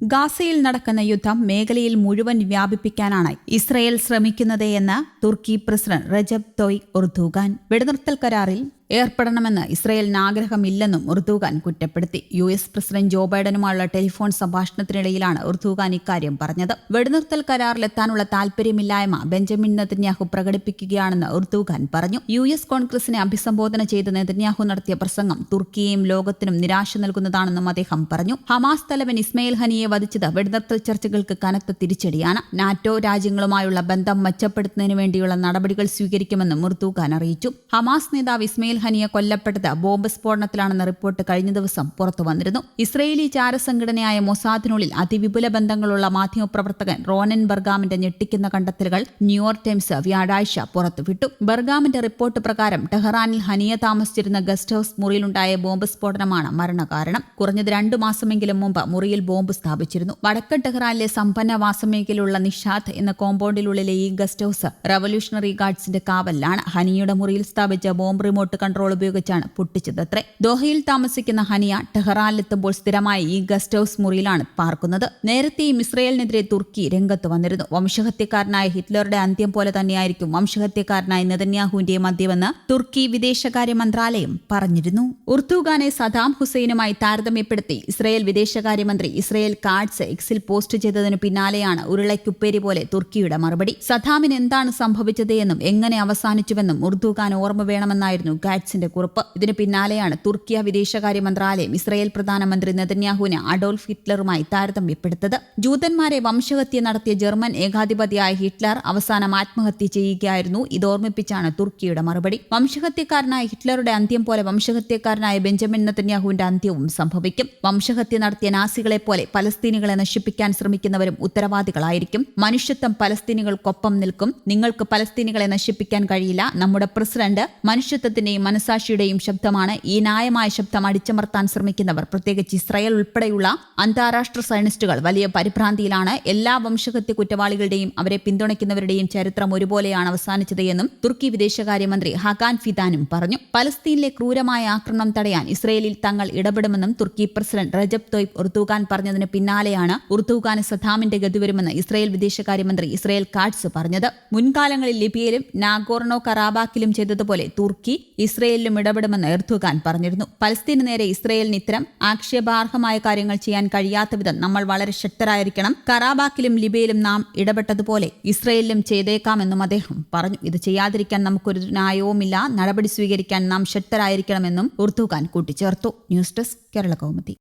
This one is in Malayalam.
ഗാസയിൽ നടക്കുന്ന യുദ്ധം മേഖലയിൽ മുഴുവൻ വ്യാപിപ്പിക്കാനാണ് ഇസ്രയേൽ ശ്രമിക്കുന്നത് എന്ന് തുർക്കി പ്രസിഡന്റ് റജബ് തോയ് ഉർദുഗാൻ. വെടിനിർത്തൽ കരാറിൽ ഏർപ്പെടണമെന്ന് ഇസ്രയേലിന് ആഗ്രഹമില്ലെന്നും ഉർദുഖാൻ കുറ്റപ്പെടുത്തി. യു എസ് പ്രസിഡന്റ് ജോ ബൈഡനുമായുള്ള ടെലിഫോൺ സംഭാഷണത്തിനിടയിലാണ് ഉർദുഖാൻ ഇക്കാര്യം പറഞ്ഞത്. വെടിനിർത്തൽ കരാറിലെത്താനുള്ള താൽപര്യമില്ലായ്മ ബെഞ്ചമിൻ നെതന്യാഹു പ്രകടിപ്പിക്കുകയാണെന്ന് ഉർദുഖാൻ പറഞ്ഞു. യു എസ് കോൺഗ്രസിനെ അഭിസംബോധന ചെയ്ത് നെതന്യാഹു നടത്തിയ പ്രസംഗം തുർക്കിയെയും ലോകത്തിനും നിരാശ നൽകുന്നതാണെന്നും അദ്ദേഹം പറഞ്ഞു. ഹമാസ് തലവൻ ഇസ്മയിൽ ഹനിയെ വധിച്ചത് വെടിനിർത്തൽ ചർച്ചകൾക്ക് കനത്ത തിരിച്ചടിയാണ്. നാറ്റോ രാജ്യങ്ങളുമായുള്ള ബന്ധം മെച്ചപ്പെടുത്തുന്നതിന് വേണ്ടിയുള്ള നടപടികൾ സ്വീകരിക്കുമെന്നും ഉർദുഖാൻ അറിയിച്ചു. ഹമാസ് നേതാവ് ഇസ്മയിൽ ഹനിയ കൊല്ലപ്പെട്ടത് ബോംബ് സ്ഫോടനത്തിലാണെന്ന റിപ്പോർട്ട് കഴിഞ്ഞ ദിവസം പുറത്തു വന്നിരുന്നു. ഇസ്രയേലി ചാരസംഘടനയായ മൊസാദിനുള്ളിൽ അതിവിപുല ബന്ധങ്ങളുള്ള മാധ്യമപ്രവർത്തകൻ റോനൻ ബർഗാമിന്റെ ഞെട്ടിക്കുന്ന കണ്ടെത്തലുകൾ ന്യൂയോർക്ക് ടൈംസ് വ്യാഴാഴ്ച പുറത്തുവിട്ടു. ബർഗാമിന്റെ റിപ്പോർട്ട് പ്രകാരം ടെഹ്റാനിൽ ഹനിയ താമസിച്ചിരുന്ന ഗസ്റ്റ് ഹൌസ് മുറിയിലുണ്ടായ ബോംബ് സ്ഫോടനമാണ് മരണകാരണം. കുറഞ്ഞത് രണ്ടു മാസമെങ്കിലും മുമ്പ് മുറിയിൽ ബോംബ് സ്ഥാപിച്ചിരുന്നു. വടക്കൻ ടെഹ്റാനിലെ സമ്പന്ന വാസമേഖലയിലുള്ള നിഷാദ് എന്ന കോമ്പൗണ്ടിനുള്ളിലെ ഈ ഗസ്റ്റ് ഹൌസ് റവല്യൂഷണറി ഗാർഡ്സിന്റെ കാവലിലാണ്. ഹനിയുടെ മുറിയിൽ സ്ഥാപിച്ച ബോംബ് റിമോട്ട് കൺട്രോൾ ഉപയോഗിച്ചാണ് പൊട്ടിച്ചതത്രേ ദോഹയിൽ താമസിക്കുന്ന ഹനിയ ടെഹ്റാനിലെത്തുമ്പോൾ സ്ഥിരമായി ഈ ഗസ്റ്റ് ഹൌസ് മുറിയിലാണ് പാർക്കുന്നത്. നേരത്തെയും ഇസ്രയേലിനെതിരെ തുർക്കി രംഗത്ത് വന്നിരുന്നു. വംശഹത്യക്കാരനായ ഹിറ്റ്ലറുടെ അന്ത്യം പോലെ തന്നെയായിരിക്കും വംശഹത്യക്കാരനായ നെതന്യാഹുവിന്റെയും അന്ത്യമെന്ന് തുർക്കി വിദേശകാര്യ മന്ത്രാലയം പറഞ്ഞിരുന്നു. ഉർദുഖാനെ സദാം ഹുസൈനുമായി താരതമ്യപ്പെടുത്തി ഇസ്രയേൽ വിദേശകാര്യമന്ത്രി ഇസ്രയേൽ കാർഡ്സ് എക്സിൽ പോസ്റ്റ് ചെയ്തതിനു പിന്നാലെയാണ് ഉരുളയ്ക്കുപ്പേരി പോലെ തുർക്കിയുടെ മറുപടി. സദാമിന് എന്താണ് സംഭവിച്ചത് എന്നും എങ്ങനെ അവസാനിച്ചുവെന്നും ഉർദുഖാൻ ഓർമ്മ വേണമെന്നായിരുന്നു ഗാറ്റ്സിന്റെ കുറിപ്പ്. ഇതിനു പിന്നാലെയാണ് തുർക്കിയ വിദേശകാര്യ മന്ത്രാലയം ഇസ്രയേൽ പ്രധാനമന്ത്രി നെതന്യാഹുവിന് അഡോൾഫ് ഹിറ്റ്ലറുമായി താരതമ്യപ്പെടുത്തത് ജൂതന്മാരെ വംശഹത്യ നടത്തിയ ജർമ്മൻ ഏകാധിപതിയായ ഹിറ്റ്ലർ അവസാനം ആത്മഹത്യ ചെയ്യുകയായിരുന്നു. ഇതോർമ്മിപ്പിച്ചാണ് തുർക്കിയുടെ മറുപടി. വംശഹത്യക്കാരനായ ഹിറ്റ്ലറുടെ അന്ത്യം പോലെ വംശഹത്യക്കാരനായ ബെഞ്ചമിൻ നെതന്യാഹുവിന്റെ അന്ത്യവും സംഭവിക്കും. വംശഹത്യ നടത്തിയ നാസികളെ പോലെ പലസ്തീനികളെ നശിപ്പിക്കാൻ ശ്രമിക്കുന്നവരും ഉത്തരവാദികളായിരിക്കും. മനുഷ്യത്വം പലസ്തീനികൾക്കൊപ്പം നിൽക്കും. നിങ്ങൾക്ക് പലസ്തീനികളെ നശിപ്പിക്കാൻ കഴിയില്ല. നമ്മുടെ പ്രസിഡന്റ് മനുഷ്യത്വത്തിന്റെയും മനസാക്ഷിയുടെയും ശബ്ദമാണ്. ഈ ന്യായമായ ശബ്ദം അടിച്ചമർത്താൻ ശ്രമിക്കുന്നവർ പ്രത്യേകിച്ച് ഇസ്രായേൽ ഉൾപ്പെടെയുള്ള അന്താരാഷ്ട്ര സയനിസ്റ്റുകൾ വലിയ പരിഭ്രാന്തിയിലാണ്. എല്ലാ വംശഹത്യ കുറ്റവാളികളുടെയും അവരെ പിന്തുണയ്ക്കുന്നവരുടെയും ചരിത്രം ഒരുപോലെയാണ് അവസാനിച്ചത് എന്നും തുർക്കി വിദേശകാര്യമന്ത്രി ഹകാൻ ഫിദാനും പറഞ്ഞു. പലസ്തീനിലെ ക്രൂരമായ ആക്രമണം തടയാൻ ഇസ്രയേലിൽ തങ്ങൾ ഇടപെടുമെന്നും തുർക്കി പ്രസിഡന്റ് റജബ് തൊയ്ബ് ഉർദുഖാൻ പറഞ്ഞതിന് പിന്നാലെയാണ് ഉർദുഖാന് സദാമിന്റെ ഗതി വരുമെന്ന് ഇസ്രയേൽ വിദേശകാര്യമന്ത്രി ഇസ്രയേൽ കാഡ്സ് പറഞ്ഞത്. മുൻകാലങ്ങളിൽ ലിബിയയിലും നാഗോർണോ കറാബാക്കിലും ചെയ്തതുപോലെ തുർക്കി ഇസ്രയേലിലും ഇടപെടുമെന്ന് എർദുഖാൻ പറഞ്ഞിരുന്നു. പലസ്തീന് നേരെ ഇസ്രയേലിന് ഇത്തരം ആക്ഷേപാർഹമായ കാര്യങ്ങൾ ചെയ്യാൻ കഴിയാത്ത വിധം നമ്മൾ വളരെ ശക്തരായിരിക്കണം. കറാബാക്കിലും ലിബിയയിലും നാം ഇടപെട്ടതുപോലെ ഇസ്രയേലിലും ചെയ്തേക്കാമെന്നും അദ്ദേഹം പറഞ്ഞു. ഇത് ചെയ്യാതിരിക്കാൻ നമുക്കൊരു ന്യായവുമില്ല. നടപടി സ്വീകരിക്കാൻ നാം ശക്തരായിരിക്കണമെന്നും ഉർദുഖാൻ കൂട്ടിച്ചേർത്തു. News desk Kerala Kaumudi.